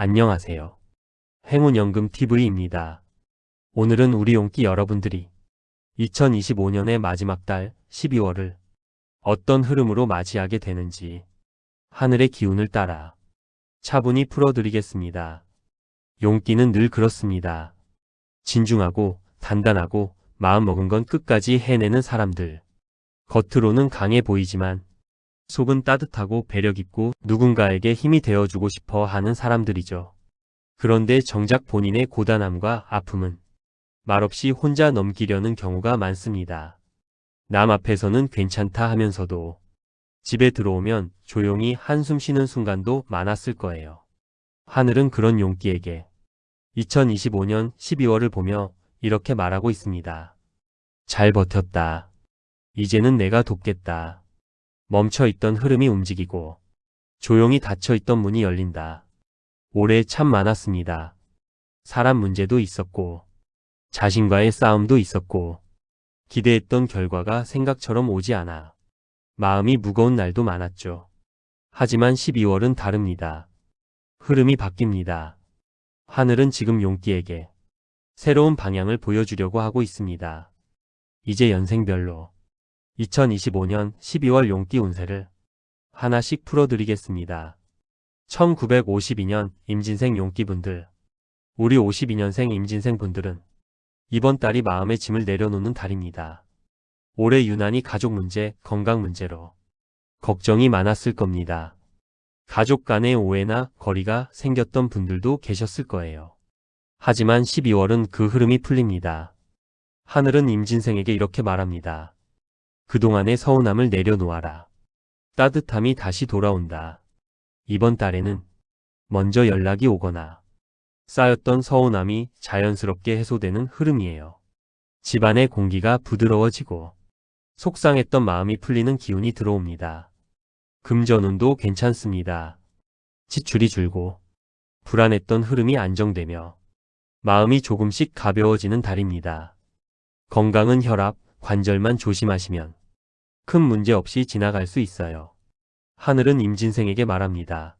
안녕하세요. 행운연금 TV입니다. 오늘은 우리 용기 여러분들이 2025년의 마지막 달 12월을 어떤 흐름으로 맞이하게 되는지 하늘의 기운을 따라 차분히 풀어드리겠습니다. 용기는 늘 그렇습니다. 진중하고 단단하고 마음 먹은 건 끝까지 해내는 사람들. 겉으로는 강해 보이지만 속은 따뜻하고 배려 깊고 누군가에게 힘이 되어주고 싶어 하는 사람들이죠. 그런데 정작 본인의 고단함과 아픔은 말없이 혼자 넘기려는 경우가 많습니다. 남 앞에서는 괜찮다 하면서도 집에 들어오면 조용히 한숨 쉬는 순간도 많았을 거예요. 하늘은 그런 용기에게 2025년 12월을 보며 이렇게 말하고 있습니다. 잘 버텼다. 이제는 내가 돕겠다. 멈춰있던 흐름이 움직이고 조용히 닫혀있던 문이 열린다. 올해 참 많았습니다. 사람 문제도 있었고 자신과의 싸움도 있었고 기대했던 결과가 생각처럼 오지 않아 마음이 무거운 날도 많았죠. 하지만 12월은 다릅니다. 흐름이 바뀝니다. 하늘은 지금 용기에게 새로운 방향을 보여주려고 하고 있습니다. 이제 연생별로 2025년 12월 용기 운세를 하나씩 풀어드리겠습니다. 1952년 임진생 용기분들, 우리 52년생 임진생 분들은 이번 달이 마음의 짐을 내려놓는 달입니다. 올해 유난히 가족 문제, 건강 문제로 걱정이 많았을 겁니다. 가족 간의 오해나 거리가 생겼던 분들도 계셨을 거예요. 하지만 12월은 그 흐름이 풀립니다. 하늘은 임진생에게 이렇게 말합니다. 그동안의 서운함을 내려놓아라. 따뜻함이 다시 돌아온다. 이번 달에는 먼저 연락이 오거나 쌓였던 서운함이 자연스럽게 해소되는 흐름이에요. 집안의 공기가 부드러워지고 속상했던 마음이 풀리는 기운이 들어옵니다. 금전운도 괜찮습니다. 지출이 줄고 불안했던 흐름이 안정되며 마음이 조금씩 가벼워지는 달입니다. 건강은 혈압, 관절만 조심하시면 큰 문제 없이 지나갈 수 있어요. 하늘은 임진생에게 말합니다.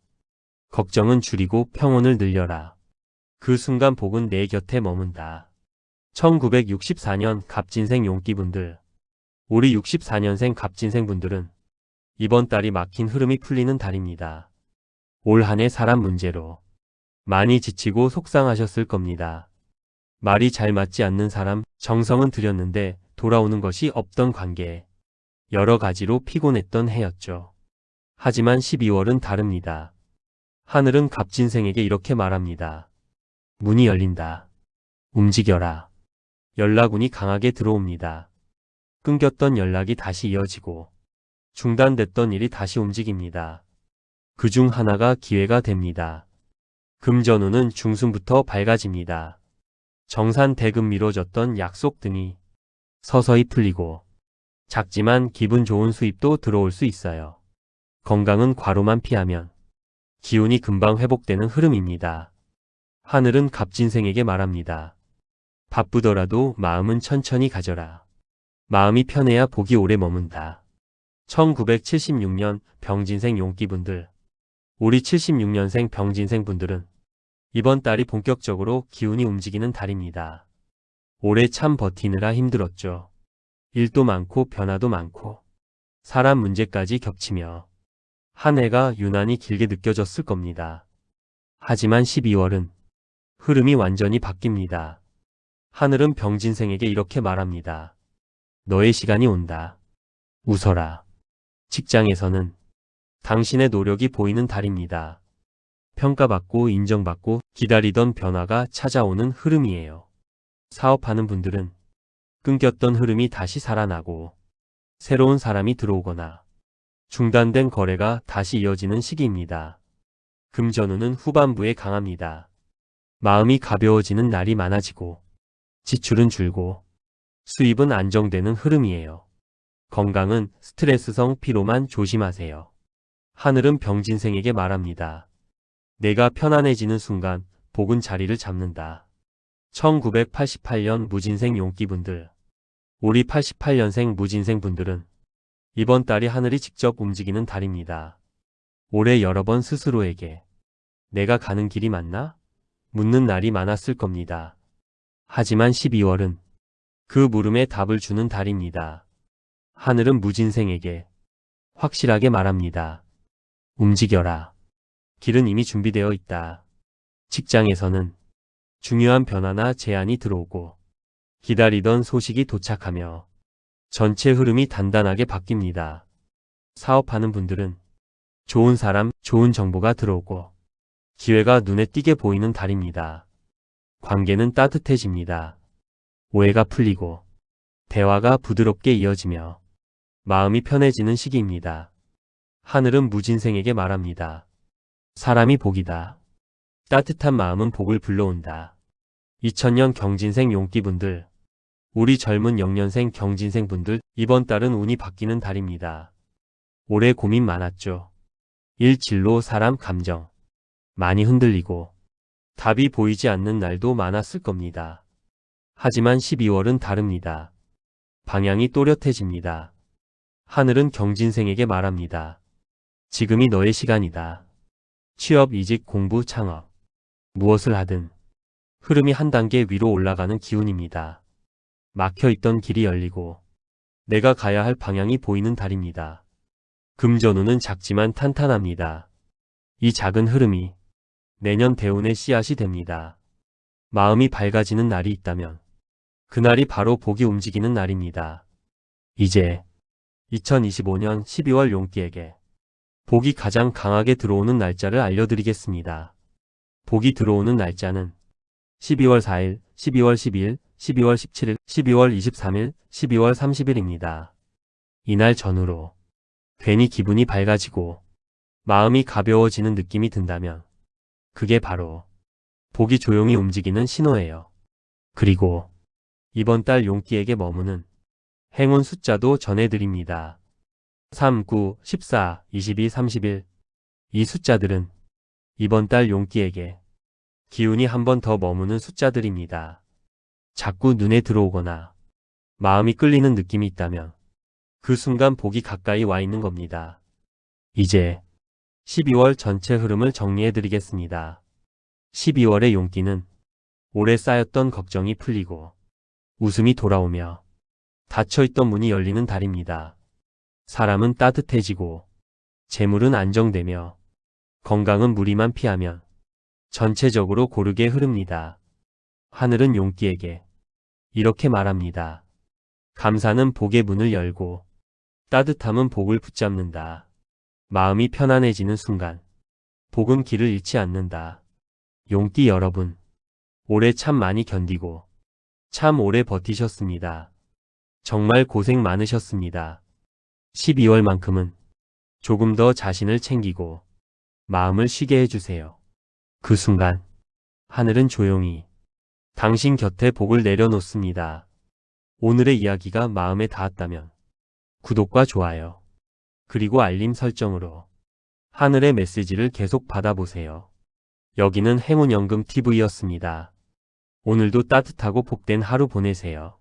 걱정은 줄이고 평온을 늘려라. 그 순간 복은 내 곁에 머문다. 1964년 갑진생 용기분들, 우리 64년생 갑진생 분들은 이번 달이 막힌 흐름이 풀리는 달입니다. 올 한 해 사람 문제로 많이 지치고 속상하셨을 겁니다. 말이 잘 맞지 않는 사람, 정성은 들였는데 돌아오는 것이 없던 관계. 여러 가지로 피곤했던 해였죠. 하지만 12월은 다릅니다. 하늘은 갑진생에게 이렇게 말합니다. 문이 열린다. 움직여라. 연락운이 강하게 들어옵니다. 끊겼던 연락이 다시 이어지고 중단됐던 일이 다시 움직입니다. 그 중 하나가 기회가 됩니다. 금전운은 중순부터 밝아집니다. 정산 대금 미뤄졌던 약속 등이 서서히 풀리고 작지만 기분 좋은 수입도 들어올 수 있어요. 건강은 과로만 피하면 기운이 금방 회복되는 흐름입니다. 하늘은 갑진생에게 말합니다. 바쁘더라도 마음은 천천히 가져라. 마음이 편해야 복이 오래 머문다. 1976년 병진생 용기분들, 우리 76년생 병진생 분들은 이번 달이 본격적으로 기운이 움직이는 달입니다. 올해 참 버티느라 힘들었죠. 일도 많고 변화도 많고 사람 문제까지 겹치며 한 해가 유난히 길게 느껴졌을 겁니다. 하지만 12월은 흐름이 완전히 바뀝니다. 하늘은 병진생에게 이렇게 말합니다. 너의 시간이 온다. 웃어라. 직장에서는 당신의 노력이 보이는 달입니다. 평가받고 인정받고 기다리던 변화가 찾아오는 흐름이에요. 사업하는 분들은 끊겼던 흐름이 다시 살아나고 새로운 사람이 들어오거나 중단된 거래가 다시 이어지는 시기입니다. 금전운은 후반부에 강합니다. 마음이 가벼워지는 날이 많아지고 지출은 줄고 수입은 안정되는 흐름이에요. 건강은 스트레스성 피로만 조심하세요. 하늘은 병진생에게 말합니다. 내가 편안해지는 순간 복은 자리를 잡는다. 1988년 무진생 용기분들, 우리 88년생 무진생 분들은 이번 달이 하늘이 직접 움직이는 달입니다. 올해 여러 번 스스로에게 내가 가는 길이 맞나? 묻는 날이 많았을 겁니다. 하지만 12월은 그 물음에 답을 주는 달입니다. 하늘은 무진생에게 확실하게 말합니다. 움직여라. 길은 이미 준비되어 있다. 직장에서는 중요한 변화나 제안이 들어오고 기다리던 소식이 도착하며 전체 흐름이 단단하게 바뀝니다. 사업하는 분들은 좋은 사람, 좋은 정보가 들어오고 기회가 눈에 띄게 보이는 달입니다. 관계는 따뜻해집니다. 오해가 풀리고 대화가 부드럽게 이어지며 마음이 편해지는 시기입니다. 하늘은 무진생에게 말합니다. 사람이 복이다. 따뜻한 마음은 복을 불러온다. 2000년 경진생 용띠분들, 우리 젊은 영년생 경진생 분들, 이번 달은 운이 바뀌는 달입니다. 올해 고민 많았죠. 일, 진로, 사람, 감정. 많이 흔들리고 답이 보이지 않는 날도 많았을 겁니다. 하지만 12월은 다릅니다. 방향이 또렷해집니다. 하늘은 경진생에게 말합니다. 지금이 너의 시간이다. 취업, 이직, 공부, 창업. 무엇을 하든 흐름이 한 단계 위로 올라가는 기운입니다. 막혀 있던 길이 열리고 내가 가야 할 방향이 보이는 달입니다. 금전운은 작지만 탄탄합니다. 이 작은 흐름이 내년 대운의 씨앗이 됩니다. 마음이 밝아지는 날이 있다면 그날이 바로 복이 움직이는 날입니다. 이제 2025년 12월 용띠에게 복이 가장 강하게 들어오는 날짜를 알려드리겠습니다. 복이 들어오는 날짜는 12월 4일, 12월 12일, 12월 17일, 12월 23일, 12월 30일입니다. 이날 전후로 괜히 기분이 밝아지고 마음이 가벼워지는 느낌이 든다면 그게 바로 복이 조용히 움직이는 신호예요. 그리고 이번 달 용띠에게 머무는 행운 숫자도 전해드립니다. 3, 9, 14, 22, 31. 이 숫자들은 이번 달 용띠에게 기운이 한 번 더 머무는 숫자들입니다. 자꾸 눈에 들어오거나 마음이 끌리는 느낌이 있다면 그 순간 복이 가까이 와 있는 겁니다. 이제 12월 전체 흐름을 정리해 드리겠습니다. 12월의 용띠는 오래 쌓였던 걱정이 풀리고 웃음이 돌아오며 닫혀있던 문이 열리는 달입니다. 사람은 따뜻해지고 재물은 안정되며 건강은 무리만 피하면 전체적으로 고르게 흐릅니다. 하늘은 용띠에게 이렇게 말합니다. 감사는 복의 문을 열고 따뜻함은 복을 붙잡는다. 마음이 편안해지는 순간 복은 길을 잃지 않는다. 용띠 여러분, 올해 참 많이 견디고 참 오래 버티셨습니다. 정말 고생 많으셨습니다. 12월만큼은 조금 더 자신을 챙기고 마음을 쉬게 해주세요. 그 순간 하늘은 조용히 당신 곁에 복을 내려놓습니다. 오늘의 이야기가 마음에 닿았다면 구독과 좋아요 그리고 알림 설정으로 하늘의 메시지를 계속 받아보세요. 여기는 행운연금 TV였습니다. 오늘도 따뜻하고 복된 하루 보내세요.